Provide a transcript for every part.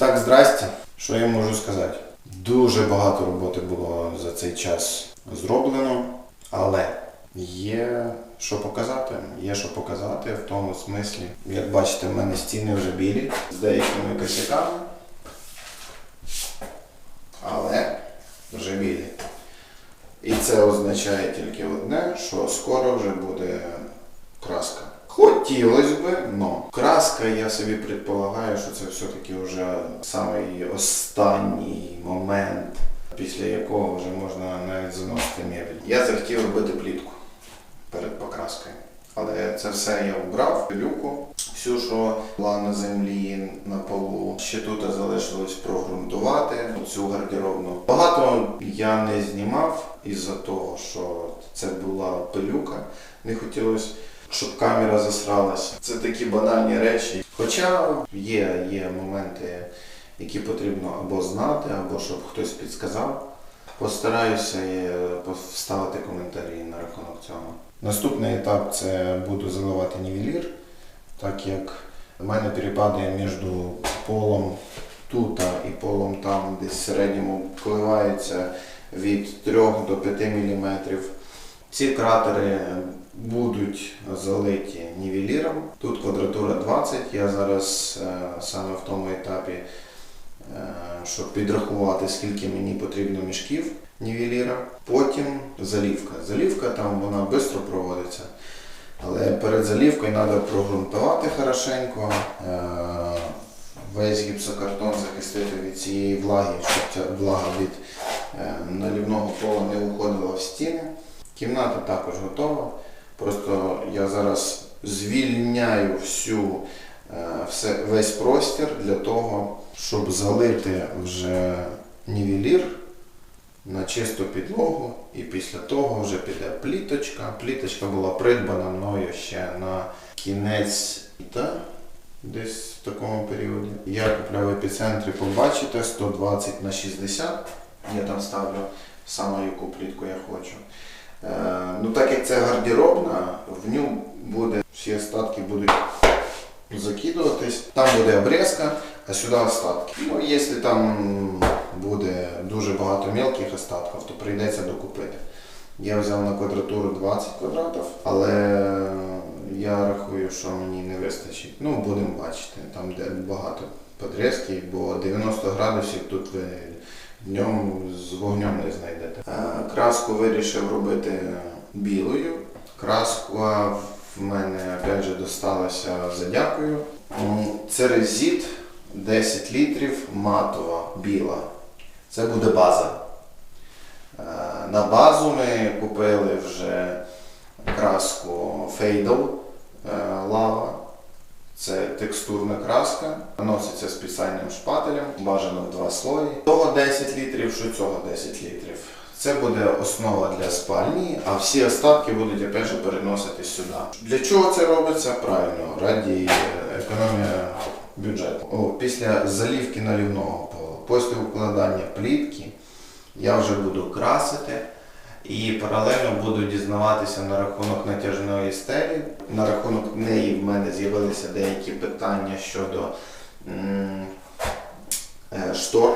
так, здрасте. Що я можу сказати? Дуже багато роботи було за цей час зроблено, але є що показати. Є що показати в тому смислі. Як бачите, в мене стіни вже білі з деякими косяками. Але вже білі. І це означає тільки одне, що скоро вже буде краска. Хотілося би, но краска, я собі предполагаю, що це все-таки вже самий останній момент, після якого вже можна навіть заносити мебель. Я захотів робити плітку перед покраскою. Але це все я вбрав, люку, всю, що була на землі, на полу. Ще тут залишилось прогрунтувати цю гардеробну. Багато я не знімав із-за того, що це була пилюка. Не хотілося, щоб камера засралася. Це такі банальні речі. Хоча є, є моменти, які потрібно або знати, або щоб хтось підсказав. Постараюся е, вставити коментарі на рахунок цього. Наступний етап це буду заливати нівелір, так як в мене перепадає між полом тут і полом там, десь в середньому коливається від 3 до 5 мм. Ці кратери будуть залиті нівеліром. Тут квадратура 20. Я зараз е, саме в тому етапі, е, щоб підрахувати, скільки мені потрібно мішків нівеліра. Потім залівка. Залівка там вона швидко проводиться. Але перед залівкою треба прогрунтувати хорошенько, е, весь гіпсокартон захистити від цієї влаги, щоб ця влага від налівного пола не уходила в стіни. Кімната також готова. Просто я зараз звільняю всю, е, все, весь простір для того, щоб залити вже нівелір на чисту підлогу, і після того вже піде пліточка. Пліточка була придбана мною ще на кінець літа, десь в такому періоді. Я купляв в епіцентрі, побачите, 120 на 60. Я там ставлю саме яку плітку я хочу. Е, ну так як це гардеробна, в ньому буде всі остатки будуть закидуватись. Там буде обрізка, а сюди остатки. Ну, якщо там буде дуже багато мелких остатків, то прийдеться докупити. Я взяв на квадратуру 20 квадратів, але я рахую, що мені не вистачить. Ну, будемо бачити, там де багато подрізків, бо 90 градусів тут ви днем з вогнем не знайдете. Е, Краску вирішив робити білою. Краска в мене опять же досталася за дякую. Це резит 10 літрів матова біла. Це буде база. Е, На базу ми купили вже краску Fadal е, лава. Це текстурна краска, наноситься спеціальним шпателем, бажано в два слої. Того 10 літрів, що цього 10 літрів. Це буде основа для спальні, а всі остатки будуть опять же переноситись сюди. Для чого це робиться? Правильно, раді економія бюджету. О, після залівки налівного пола, після укладання плітки, я вже буду красити. І паралельно буду дізнаватися на рахунок натяжної стелі. На рахунок неї в мене з'явилися деякі питання щодо е, штор.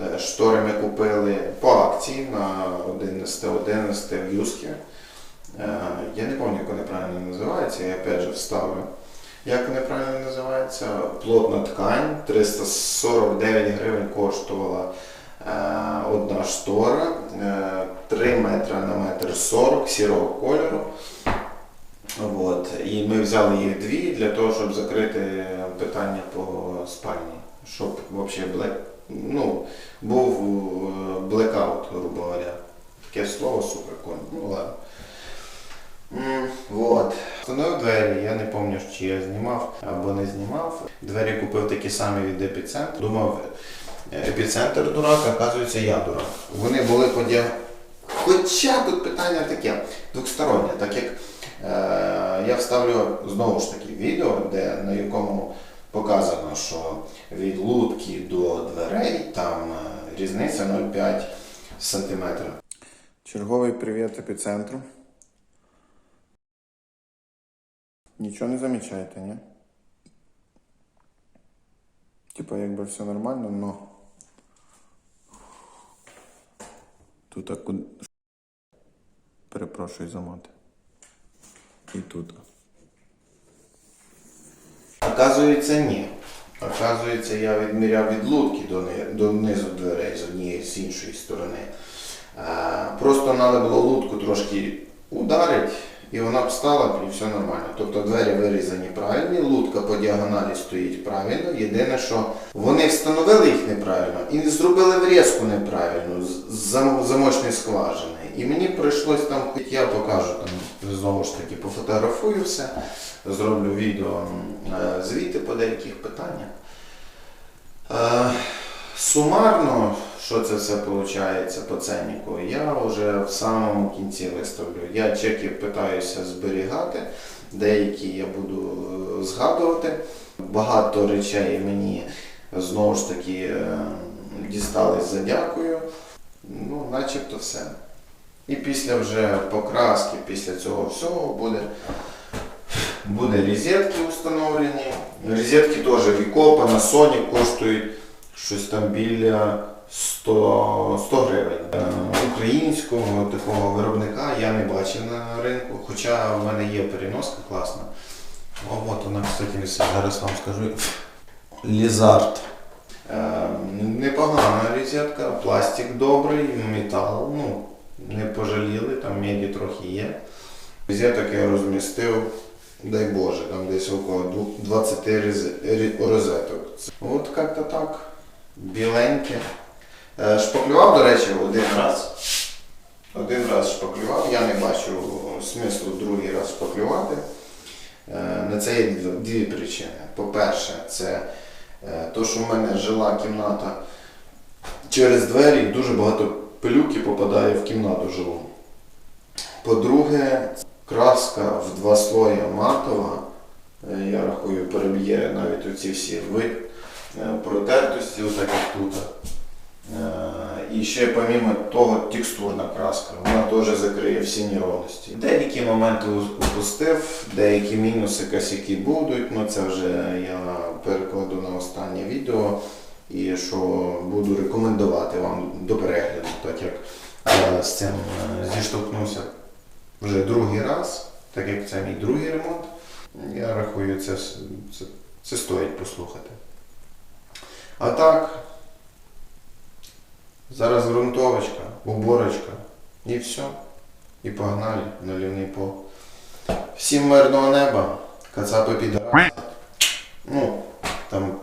Е, Штори ми купили по акції на 11-11 в Юскі. Е, Я не пам'ятаю, як вони правильно називаються, я опять же вставлю. Як вони правильно називаються? Плотна ткань 349 гривень коштувала одна штора, е, 3 метри на метр 40 сірого кольору. От. І ми взяли їх дві для того, щоб закрити питання по спальні. Щоб взагалі ну, був е, блекаут, грубо говоря. Таке слово супер. Ну ладно. Встановив двері, я не пам'ятаю, чи я знімав або не знімав. Двері купив такі самі від епіцентру. Думав, е, епіцентр дурак, а оказується я дурак. Вони були поділ. Хоча тут питання таке двостороннє, так як е, я вставлю знову ж таки відео, де, на якому показано, що від лутки до дверей там е, різниця 0,5 см. Черговий привіт епіцентру. Нічого не замічаєте, ні? Типа якби все нормально, но тут так перепрошую за мати. І тут. Оказується, ні. Оказується, я відміряв від лутки до, низу дверей з однієї з іншої сторони. Просто треба було лутку трошки ударити, і вона б стала б, і все нормально. Тобто двері вирізані правильні, лутка по діагоналі стоїть правильно. Єдине, що вони встановили їх неправильно і зробили врізку неправильно з замочної скважини. І мені прийшлось там, я покажу там знову ж таки, пофотографую все, зроблю відео е, звіти по деяких питаннях. Сумарно, що це все виходить по ценнику, я вже в самому кінці виставлю. Я чеки питаюся зберігати, деякі я буду е, згадувати. Багато речей мені знову ж таки е, дістались за дякую. Ну, начебто все. І після вже покраски, після цього всього буде, буде розетки встановлені. Розетки теж Вікопа Sony коштують щось там біля 100, 100 гривень. Е, Українського такого виробника я не бачив на ринку, хоча в мене є переноска класна. О, от вона, кстати, зараз вам скажу. Лізард. Е, непогана розетка, пластик добрий, метал, ну, не пожаліли, там меді трохи є. Розеток я розмістив, дай Боже, там десь около 20 розеток. От як-то так, біленьке. Е, Шпаклював, до речі, один раз. Один раз шпаклював, я не бачу смислу другий раз шпаклювати. Е, На це є дві- причини. По-перше, це е, то, що в мене жила кімната через двері, дуже багато пилюки попадає в кімнату жилу. По-друге, краска в два слої матова, е, я рахую, переб'є навіть оці всі протертості, отак як тут. Е, І ще помімо того текстурна краска, вона теж закриє всі неровності. Деякі моменти упустив, деякі мінуси косяки будуть, ну це вже я перекладу на останнє відео і що буду рекомендувати вам до перегляду, так як я з цим е, зіштовхнувся вже другий раз, так як це мій другий ремонт. Я рахую, це, це, це стоїть послухати. А так, зараз ґрунтовочка, уборочка і все. І погнали на лівний пол. Всім мирного неба, кацапи підраси. Ну, там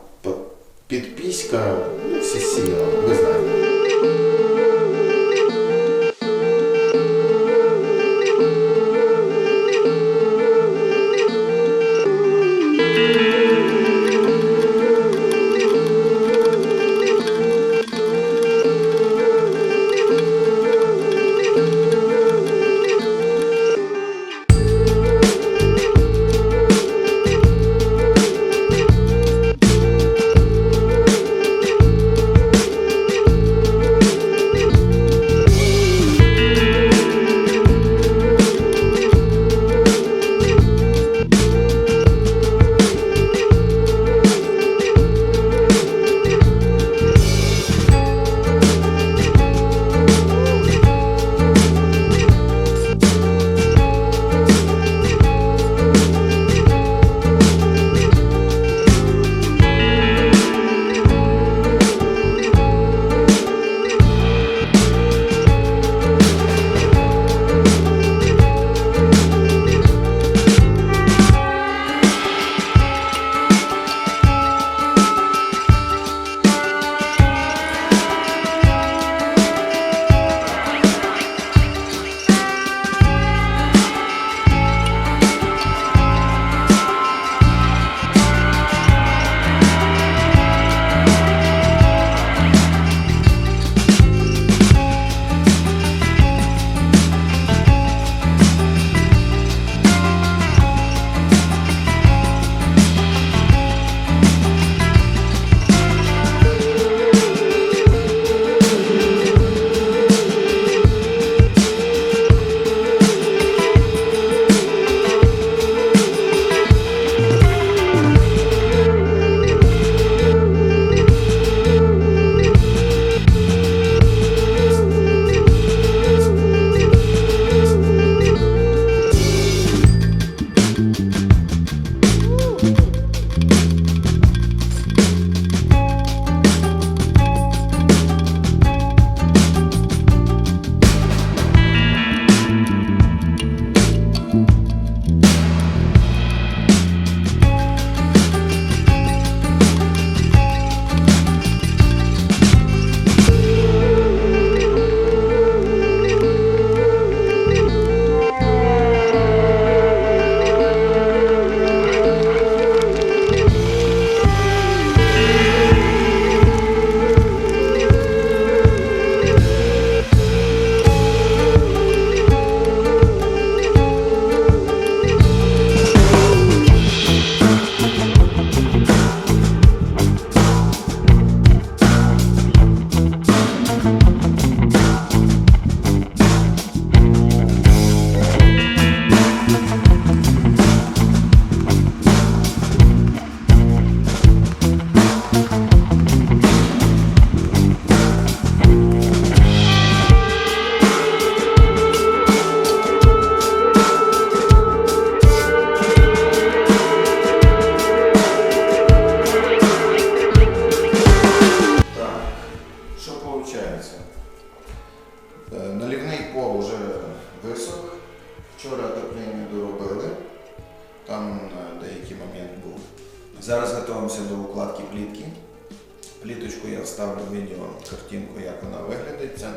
підписка, ну, ви знаєте.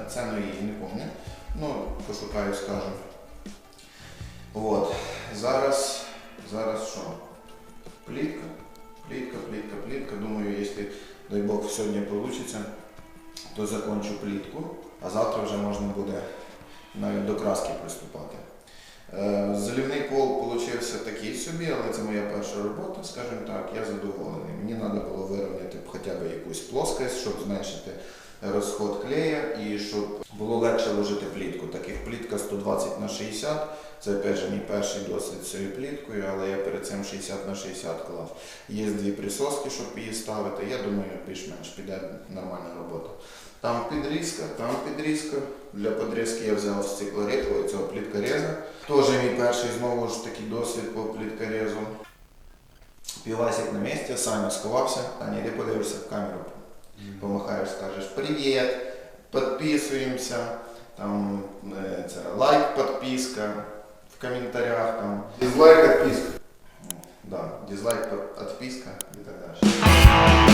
Виглядить. Це, ціну її не пам'ятаю. Ну, пошукаю, скажу. От. Зараз, зараз що? Плітка, плітка, плітка, плітка. Думаю, якщо, дай Бог, сьогодні вийде, то закончу плітку, а завтра вже можна буде навіть до краски приступати. Е, Залівний пол получився такий собі, але це моя перша робота, скажімо так, я задоволений. Мені треба було вирівняти хоча б якусь плоскость, щоб зменшити розход клея і щоб було легше ложити плітку. Таких плітка 120 на 60. Це опять мій перший досвід з цією пліткою, але я перед цим 60 на 60 клав. Є дві присоски, щоб її ставити. Я думаю, більш-менш піде нормальна робота. Там підрізка, там підрізка. Для подрізки я взяв стеклорезу, цього пліткореза. Теж мій перший знову ж такий досвід по пліткорезу. Півасик на місці, Саня сховався. Аня, іди подивишся в камеру. Помахаєш, скажеш привіт, підписуємося. Там е, це, лайк, підписка в коментарях. Там. Дизлайк, підписка. Да, дизлайк, підписка і так далі.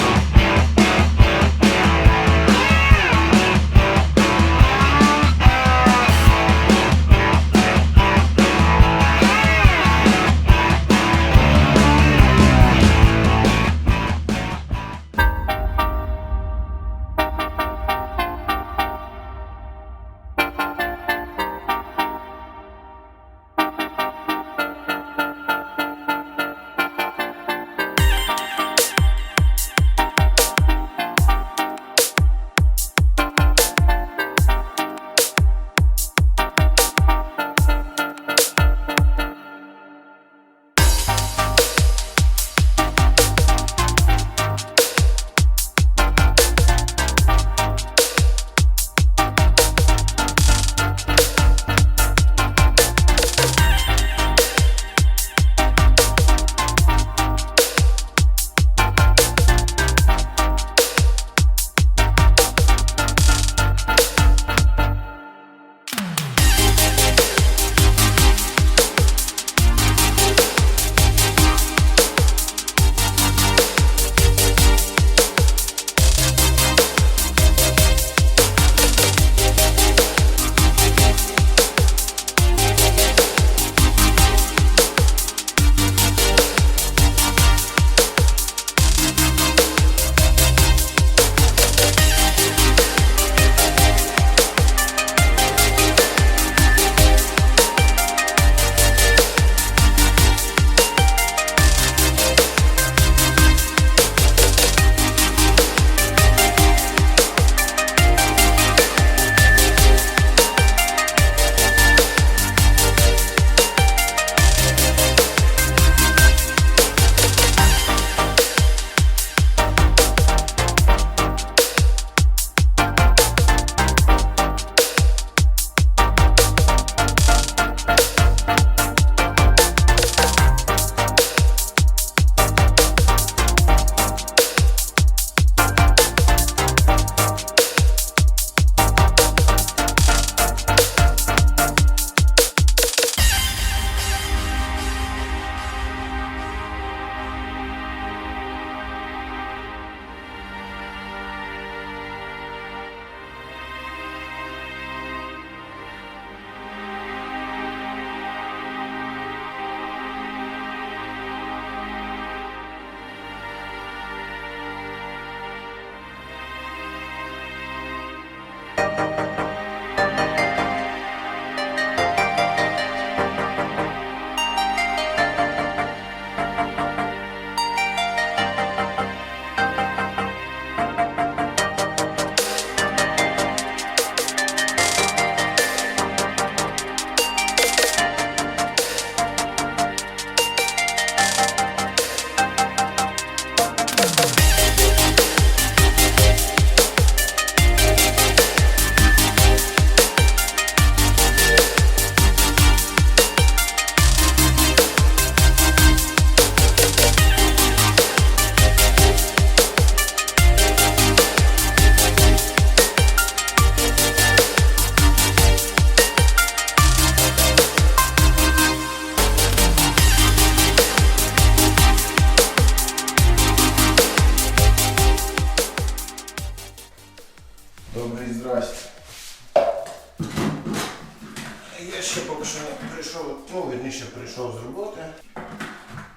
Прийшов, ну, вірніше прийшов з роботи.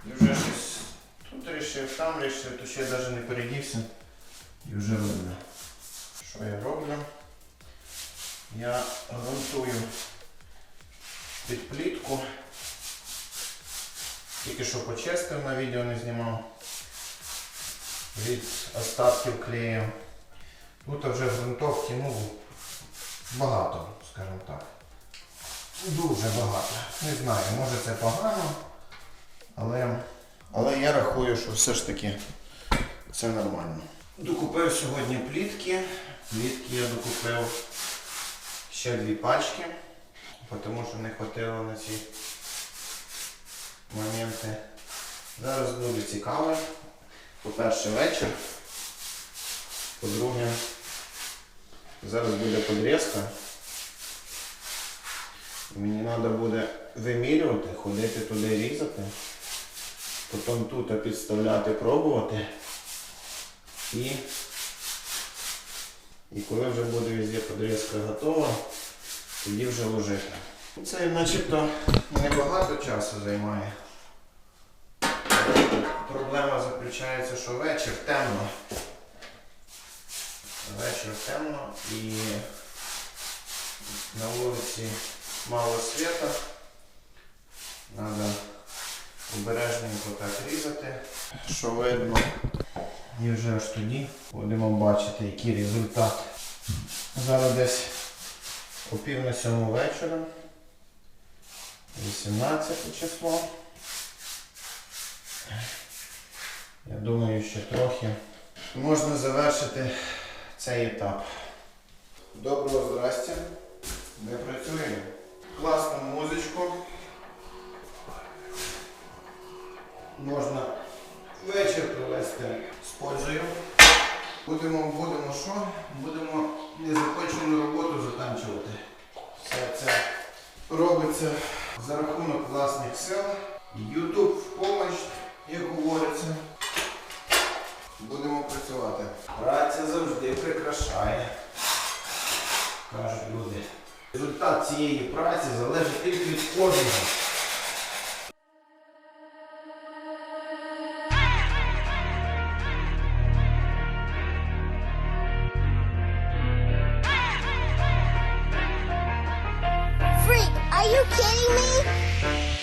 І вже щось тут рішив, там рішив, то ще навіть не передівся. І вже видно. Що я роблю? Я грунтую під плітку. Тільки що почистив, на відео не знімав. Від остатків клею. Тут вже грунтовки, ну, багато, скажімо так. Дуже багато. Не знаю, може це погано, але, але я рахую, що все ж таки це нормально. Докупив сьогодні плітки. Плітки я докупив ще дві пачки, тому що не хватило на ці моменти. Зараз буде цікаво. По-перше, вечір. По-друге, зараз буде подрізка. Мені треба буде вимірювати, ходити туди різати, потім тут підставляти, пробувати. І, і коли вже буде везде подрізка готова, тоді вже ложити. Це начебто небагато часу займає. Проблема заключається, що вечір темно. Вечір темно і на вулиці мало світа. Треба обережненько так різати, що видно. І вже аж тоді будемо бачити, який результат. Зараз десь о пів на сьому вечора. 18 число. Я думаю, ще трохи можна завершити цей етап. Доброго здрастя. Ми працюємо. Класну музичку. Можна вечір провести з пользою. Будемо, будемо що? Будемо незакончену роботу закінчувати. Все це робиться за рахунок власних сил. YouTube в помощь, як говориться. Будемо працювати. Праця завжди прикрашає, кажуть люди. Результат цієї праці залежить тільки від кожного. Freak, are you kidding me?